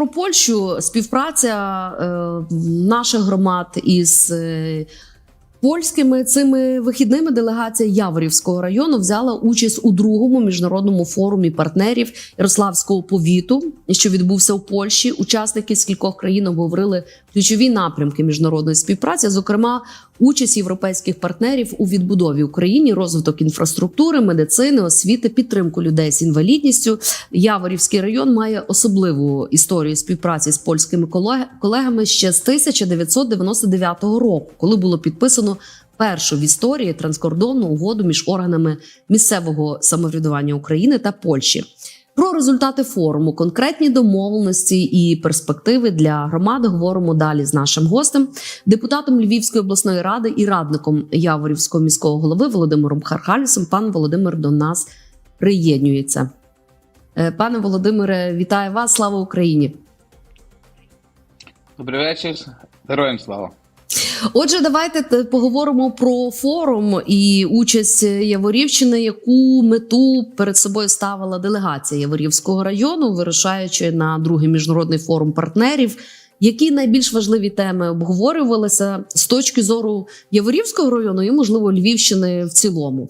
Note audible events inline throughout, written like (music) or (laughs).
про Польщу. Співпраця е, наших громад із е, польськими цими вихідними делегація Яворівського району взяла участь у другому міжнародному форумі партнерів Ярославського повіту, що відбувся у Польщі. Учасники з кількох країн обговорили ключові напрямки міжнародної співпраці, зокрема, участь європейських партнерів у відбудові України, розвиток інфраструктури, медицини, освіти, підтримку людей з інвалідністю. Яворівський район має особливу історію співпраці з польськими колегами ще з 1999 року, коли було підписано першу в історії транскордонну угоду між органами місцевого самоврядування України та Польщі. Про результати форуму, конкретні домовленості і перспективи для громади говоримо далі з нашим гостем, депутатом Львівської обласної ради і радником Яворівського міського голови Володимиром Хархалісом. Пан Володимир до нас приєднюється. Е, Пане Володимире, вітаю вас! Слава Україні! Добрий вечір, героям слава. Отже, давайте поговоримо про форум і участь Яворівщини, яку мету перед собою ставила делегація Яворівського району, вирушаючи на другий міжнародний форум партнерів. Які найбільш важливі теми обговорювалися з точки зору Яворівського району і, можливо, Львівщини в цілому?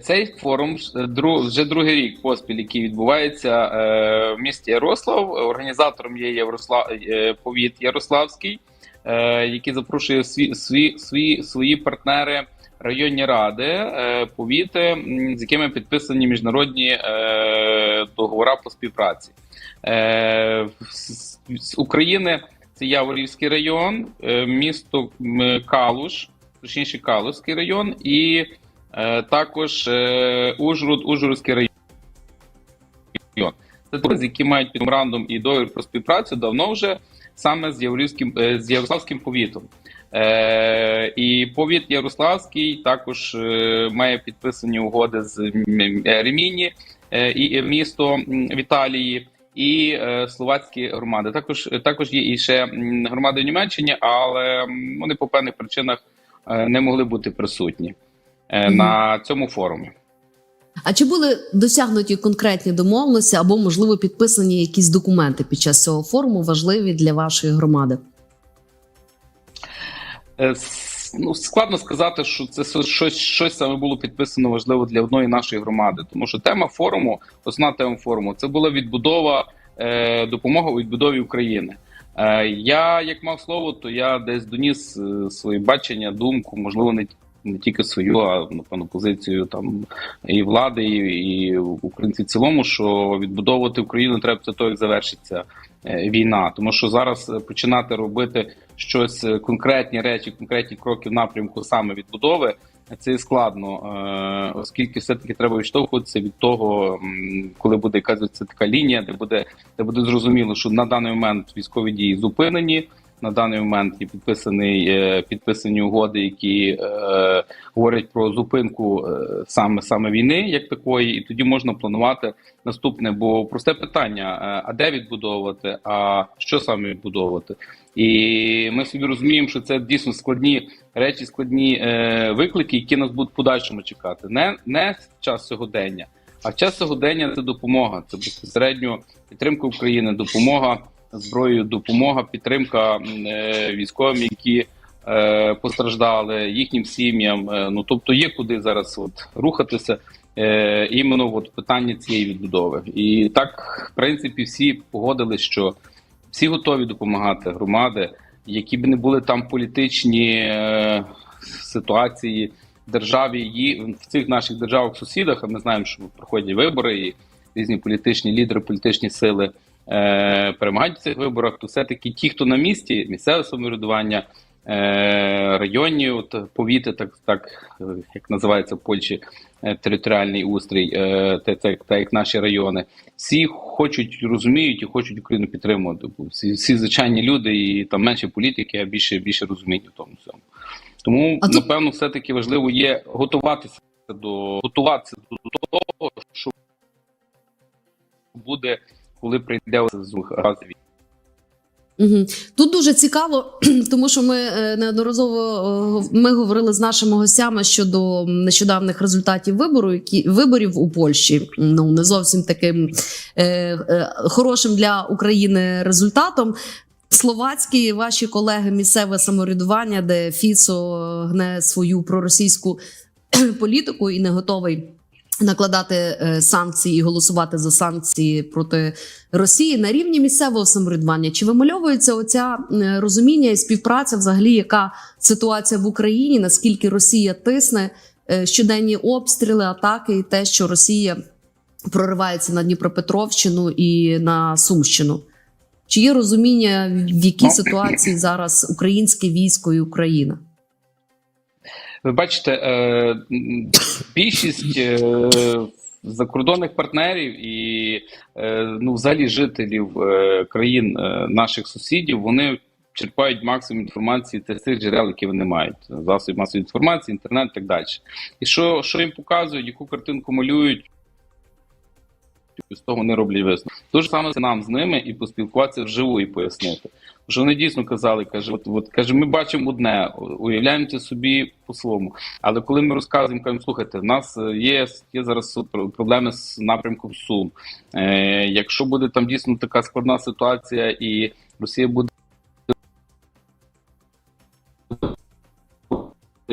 Цей форум е, вже другий рік поспіль, який відбувається е, в місті Ярослав. Організатором є Ярослав е, повіт Ярославський, е, який запрошує сві, сві, свої, свої партнери. Районні ради, е, повіти, з якими підписані міжнародні е, договори по співпраці Е, з, України. Це Яворівський район, е, місто Калуш, точніше Калуський район, і е, також е, Ужгород, Ужгородський район. Це друзі, які мають меморандум і договір про співпрацю давно вже саме з Яворівським е, з Ярославським повітом. Е, і повіт Ярославський також е, має підписані угоди з е, Реміні е, і місто в Італії. І е, словацькі громади також також є і ще громади в Німеччині, але вони по певних причинах е, не могли бути присутні е. На цьому форумі. А чи були досягнуті конкретні домовленості або, можливо, підписані якісь документи під час цього форуму важливі для вашої громади? Е, Ну, складно сказати, що це щось, щось саме було підписано важливо для одної нашої громади, тому що тема форуму, основна тема форуму, це була відбудова е, допомога у відбудові України. Е, я, як мав слово, то я десь доніс е, своє бачення, думку, можливо, не, не тільки свою, а напевно позицію там і влади, і, і українців в цілому, що відбудовувати Україну треба після того, як завершиться е, війна, тому що зараз е, починати робити щось е, конкретні речі, конкретні кроки в напрямку саме відбудови. Це складно, оскільки все-таки треба відштовхуватися від того, коли буде якась така лінія, де буде, де буде зрозуміло, що на даний момент військові дії зупинені. На даний момент є підписаний е, підписані угоди, які е, говорять про зупинку е, саме саме війни, як такої, і тоді можна планувати наступне. Бо просте питання: е, а де відбудовувати, а що саме відбудовувати? І ми собі розуміємо, що це дійсно складні речі, складні е, виклики, які нас будуть в подальшому чекати. Не, не час сьогодення, а час сьогодення це допомога. Це безпосередньо підтримка України, допомога зброєю, допомога, підтримка е, військовим, які е, постраждали, їхнім сім'ям. Е, ну тобто є куди зараз от рухатися. Іменно от питання цієї відбудови, і так в принципі всі погодились, що всі готові допомагати громади, які б не були там політичні е, ситуації в державі, її в цих наших державах сусідах. А ми знаємо, що проходять вибори, і різні політичні лідери, політичні сили е, перемагають в цих виборах. То все таки ті, хто на місці, місцеве самоврядування. е, Районні от повіти, так так як називається в Польщі е, територіальний устрій, е, те, це так як наші райони, всі хочуть розуміють і хочуть Україну підтримувати. Всі, всі звичайні люди, і там менше політики, а більше більше розуміння в тому всьому. Тому А напевно, все таки важливо є готуватися до готуватися до того, що буде, коли прийде з разові. Угу. Тут дуже цікаво, (clears throat) тому що ми е, неодноразово е, ми говорили з нашими гостями щодо нещодавних результатів вибору, які виборів у Польщі. Ну не зовсім таким е, е, хорошим для України результатом. Словацькі ваші колеги місцеве самоврядування, де Фіцо гне свою проросійську (clears throat) політику і не готовий накладати е, санкції і голосувати за санкції проти Росії на рівні місцевого самоврядування. Чи вимальовується оця е, розуміння і співпраця, взагалі, яка ситуація в Україні? Наскільки Росія тисне е, щоденні обстріли, атаки, і те, що Росія проривається на Дніпропетровщину і на Сумщину? Чи є розуміння, в якій Ну. ситуації зараз українське військо і Україна? Ви бачите, е, більшість е, закордонних партнерів і е, ну, взагалі жителів е, країн е, наших сусідів вони черпають максимум інформації з цих джерел, які вони мають, засобів масової інформації, інтернет і так далі. І що, що їм показують, яку картинку малюють. З того не роблять висновок. Тож саме нам з ними і поспілкуватися вживу і пояснити. Що вони дійсно казали, каже, от, от каже, ми бачимо одне, уявляємо це собі по-своєму. Але коли ми розказуємо, кажемо, слухайте, в нас є, є зараз проблеми з напрямком Сум. Е, якщо буде там дійсно така складна ситуація, і Росія буде.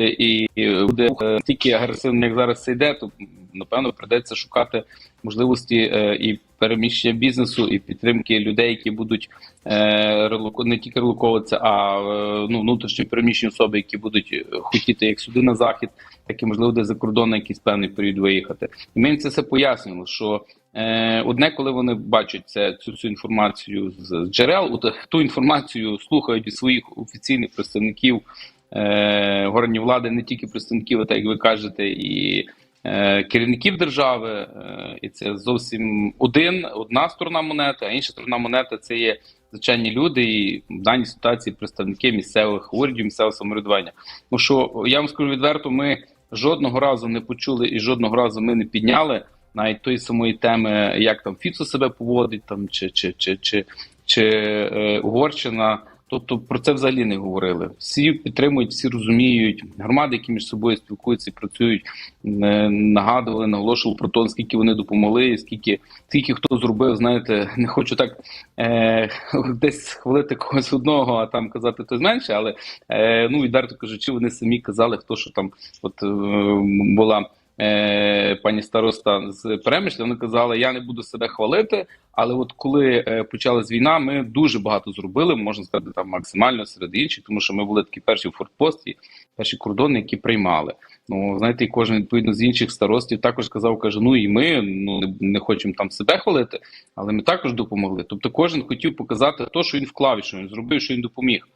І буде е, стільки агресивно, як зараз це йде, то напевно придеться шукати можливості е, і переміщення бізнесу, і підтримки людей, які будуть е, не тільки релоковуватися, а ну, внутрішньо переміщені особи, які будуть хотіти як сюди на захід, так і можливо десь за кордон на якийсь певний період виїхати. І ми їм це все пояснювали, що одне, коли вони бачать це цю всю інформацію з джерел, ту інформацію слухають від своїх офіційних представників е, влади, не тільки представників, а так як ви кажете, і е, керівників держави, е, і це зовсім один, одна сторона монети, а інша сторона монети це є звичайні люди, і в даній ситуації представники місцевих урядів, місцевого самоврядування. Ну що я вам скажу відверто, ми жодного разу не почули і жодного разу ми не підняли навіть тої самої теми, як там Фіцо себе поводить, там чи чи чи чи, чи е, Угорщина. Тобто про це взагалі не говорили. Всі підтримують, всі розуміють. Громади, які між собою спілкуються і працюють, е, нагадували, наголошували про те, скільки вони допомогли, скільки скільки хто зробив. Знаєте, (laughs) не хочу так е, (laughs) десь хвалити когось одного, а там казати хтось менше, але е, ну відверто кажучи, вони самі казали, хто що там от е, була. Е, пані староста з Перемишля, вона казала: я не буду себе хвалити, але от коли е, почалась війна, ми дуже багато зробили, можна сказати, там максимально серед інших, тому що ми були такі перші в фортпості, перші кордони, які приймали. Ну знаєте, і кожен відповідно з інших старостів також казав, каже: ну і ми ну не, не хочемо там себе хвалити, але ми також допомогли. Тобто, кожен хотів показати те, що він вклав, що він зробив, що він допоміг.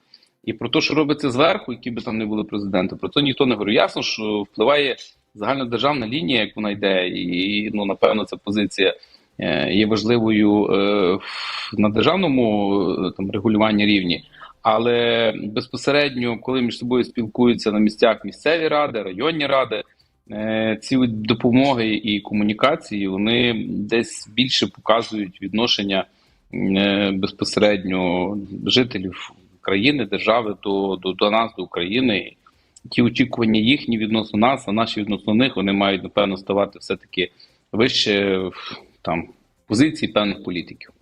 І про те, що робиться зверху, які би там не були президенти, про це ніхто не говорить. Ясно, що впливає загальнодержавна лінія, як вона йде, і ну напевно ця позиція е, є важливою е, на державному е, там регулюванні рівні. Але безпосередньо, коли між собою спілкуються на місцях місцеві ради, районні ради, ці допомоги і комунікації вони десь більше показують відношення безпосередньо жителів країни, держави до, до, до нас, до України. Ті очікування їхні відносно нас, а наші відносно них, вони мають напевно ставати все-таки вище там позиції певних політиків.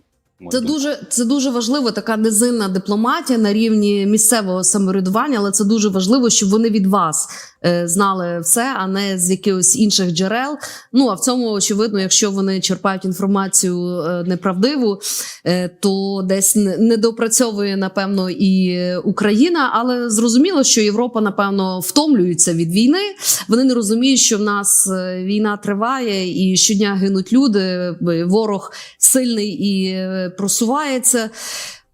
Це дуже це дуже важливо. Така низинна дипломатія на рівні місцевого самоврядування, але це дуже важливо, щоб вони від вас е, знали все, а не з якихось інших джерел. Ну а в цьому очевидно, якщо вони черпають інформацію е, неправдиву, е, то десь не- недопрацьовує напевно і Україна. Але зрозуміло, що Європа напевно втомлюється від війни. Вони не розуміють, що в нас е, війна триває і щодня гинуть люди. е, Ворог сильний і е, просувається.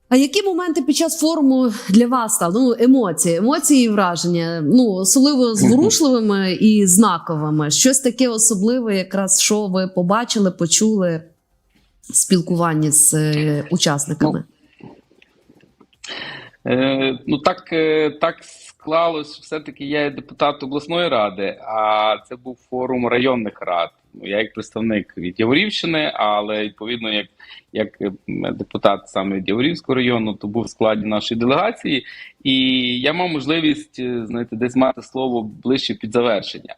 А які моменти під час форуму для вас стали? Ну, емоції, емоції і враження, ну особливо (laughs) зворушливими і знаковими. Щось таке особливе, якраз що ви побачили, почули спілкуванні з е, учасниками. Е, ну так, е, так склалось, все-таки я є депутат обласної ради, а це був форум районних рад. Я як представник від Яворівщини, але відповідно, як, як е, депутат саме від Яворівського району, то був в складі нашої делегації, і я мав можливість е, знаєте, десь мати слово ближче під завершення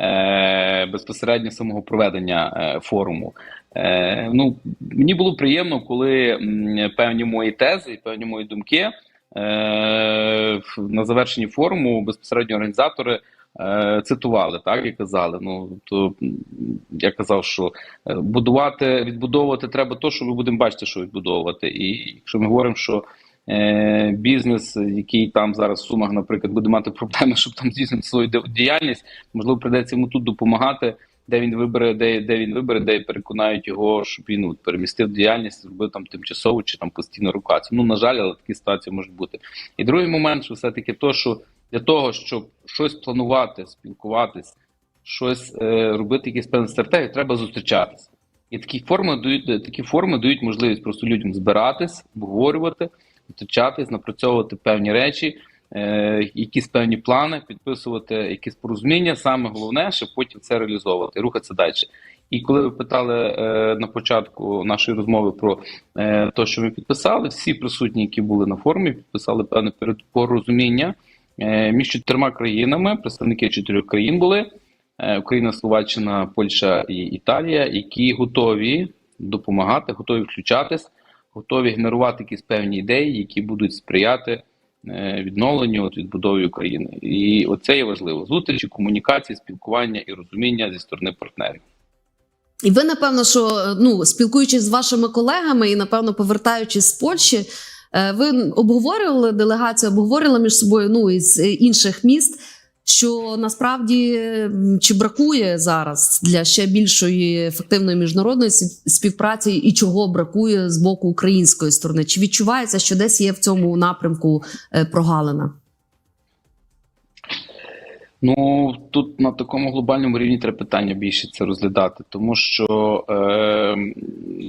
е, безпосередньо самого проведення е, форуму. Е, ну, мені було приємно, коли певні мої тези певні мої думки е, на завершенні форуму безпосередньо організатори е, цитували, так і казали. Ну то я казав, що е, будувати, відбудовувати треба то, що ми будемо бачити, що відбудовувати. І якщо ми говоримо, що е, бізнес, який там зараз в сумах, наприклад, буде мати проблеми, щоб там здійснити свою діяльність, можливо, прийдеться йому тут допомагати. Де він вибере, де, де він вибере, де переконають його, щоб він ну, перемістив діяльність, зробив там тимчасову чи там постійну рукацію. Ну на жаль, але такі ситуації можуть бути. І другий момент, що все-таки то, що для того, щоб щось планувати, спілкуватись, щось е, робити, якісь певні стратегії, треба зустрічатися. І такі форми дають такі форми дають можливість просто людям збиратись, обговорювати, зустрічатись, напрацьовувати певні речі, е, якісь певні плани, підписувати якісь порозуміння. Саме головне, щоб потім це реалізовувати, рухатися далі. І коли ви питали е, на початку нашої розмови про е, те, що ми підписали, всі присутні, які були на форумі, підписали певне порозуміння між чотирма країнами. Представники чотирьох країн були: е, Україна, Словаччина, Польща і Італія, які готові допомагати, готові включатись, готові генерувати якісь певні ідеї, які будуть сприяти е, відновленню от, відбудові України. І оце є важливо: зустрічі, комунікації, спілкування і розуміння зі сторони партнерів. І ви, напевно, що ну, спілкуючись з вашими колегами і, напевно, повертаючись з Польщі, е, ви обговорювали делегацію, обговорила між собою ну, із е, інших міст, що насправді чи бракує зараз для ще більшої ефективної міжнародної співпраці, і чого бракує з боку української сторони? Чи відчувається, що десь є в цьому напрямку е, прогалина? Ну тут на такому глобальному рівні треба питання більше це розглядати, тому що е,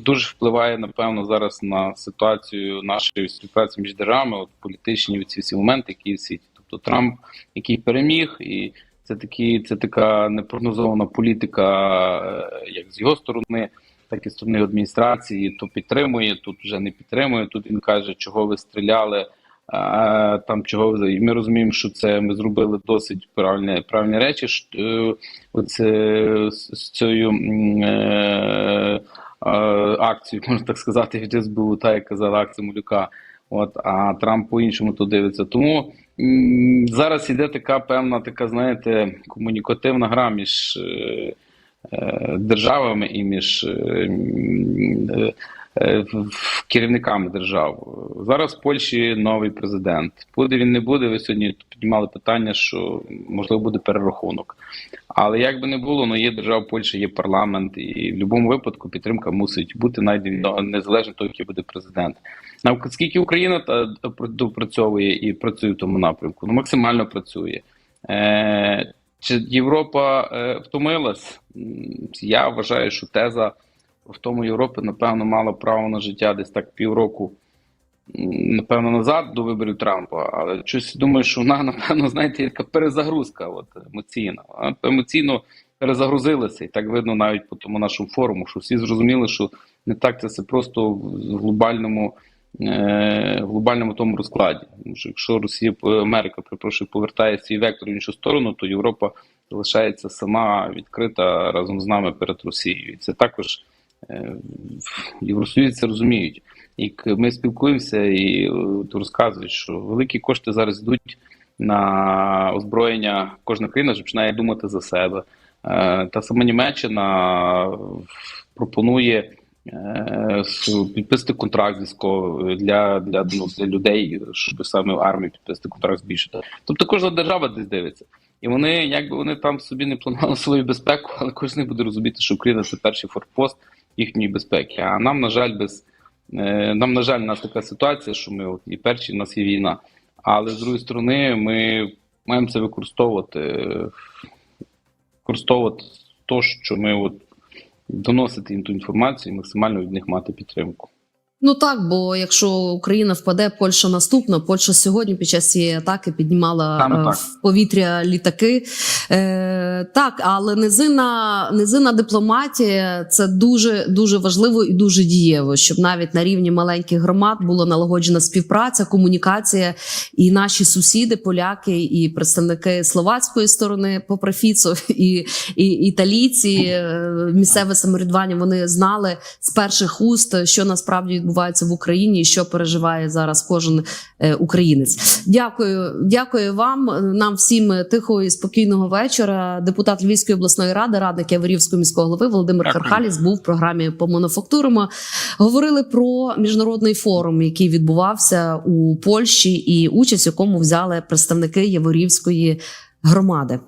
дуже впливає напевно зараз на ситуацію нашої співпраці між державами, от політичні ці всі моменти, які в світі. Тобто Трамп, який переміг, і це такі, це така непрогнозована політика, е, як з його сторони, так і сторони адміністрації. То підтримує, тут вже не підтримує. Тут він каже, чого ви стріляли. А, там чого і ми розуміємо, що це ми зробили досить правильні, правильні речі. ш- е, Оце з, цією е, акцією, (laughs) можна так сказати, від СБУ, та як казала акція Малюка. От, а Трамп по-іншому то дивиться. Тому зараз іде така певна, така, знаєте, комунікативна гра між е, е, державами і між е, е, керівниками держав. Зараз в Польщі новий президент. Буде він не буде. Ви сьогодні піднімали питання, що можливо буде перерахунок. Але як би не було, ну є держава Польща, є парламент, і в будь-якому випадку підтримка мусить бути навіть незалежно того, який буде президент. На скільки Україна допрацьовує і працює в тому напрямку? Ну максимально працює. Е, чи Європа е, втомилась? Я вважаю, що теза в тому Європи, напевно, мала право на життя десь так півроку, напевно, назад до виборів Трампа. Але щось думаю, що вона, (laughs) напевно, знаєте, така перезагрузка от, емоційна. Вона Емоційно перезагрузилася. І так видно навіть по тому нашому форуму, що всі зрозуміли, що не так це все просто в глобальному. е, в глобальному тому розкладі. Тому що якщо Росія Америка перепрошую, повертає свій вектор в іншу сторону, то Європа залишається сама відкрита разом з нами перед Росією. І це також е, Євросоюзі це розуміють. І ми спілкуємося і е, розказують, що великі кошти зараз йдуть на озброєння. Кожна країна вже починає думати за себе. Е, Та сама Німеччина пропонує підписати контракт військовий для, для, ну, для людей, щоб саме в армії підписати контракт збільшити. Тобто кожна держава десь дивиться. І вони, якби вони там собі не планували (laughs) свою безпеку, але кожен буде розуміти, що Україна це перший форпост їхньої безпеки. А нам, на жаль, без е, нам, на жаль, у нас така ситуація, що ми от і перші, у нас є війна. Але з другої сторони, ми маємо це використовувати, використовувати то, що ми от доносити їм ту інформацію і максимально від них мати підтримку. Ну так, бо якщо Україна впаде, Польща наступна. Польща сьогодні під час цієї атаки піднімала Саме е, так. в повітря літаки. Е, так, але низина, низина дипломатія це дуже дуже важливо і дуже дієво, щоб навіть на рівні маленьких громад була налагоджена співпраця, комунікація, і наші сусіди, поляки і представники словацької сторони, попри Фіцо, (laughs) і, і італійці, е, місцеве самоврядування, вони знали з перших уст, що насправді відбувається в Україні, і що переживає зараз кожен е, українець. Дякую, дякую вам. Нам всім тихого і спокійного вечора. Депутат Львівської обласної ради, радник Яворівського міського голови Володимир Дякую. Кархаліс був в програмі по мануфактурам. Говорили про міжнародний форум, який відбувався у Польщі, і участь в якому взяли представники Яворівської громади.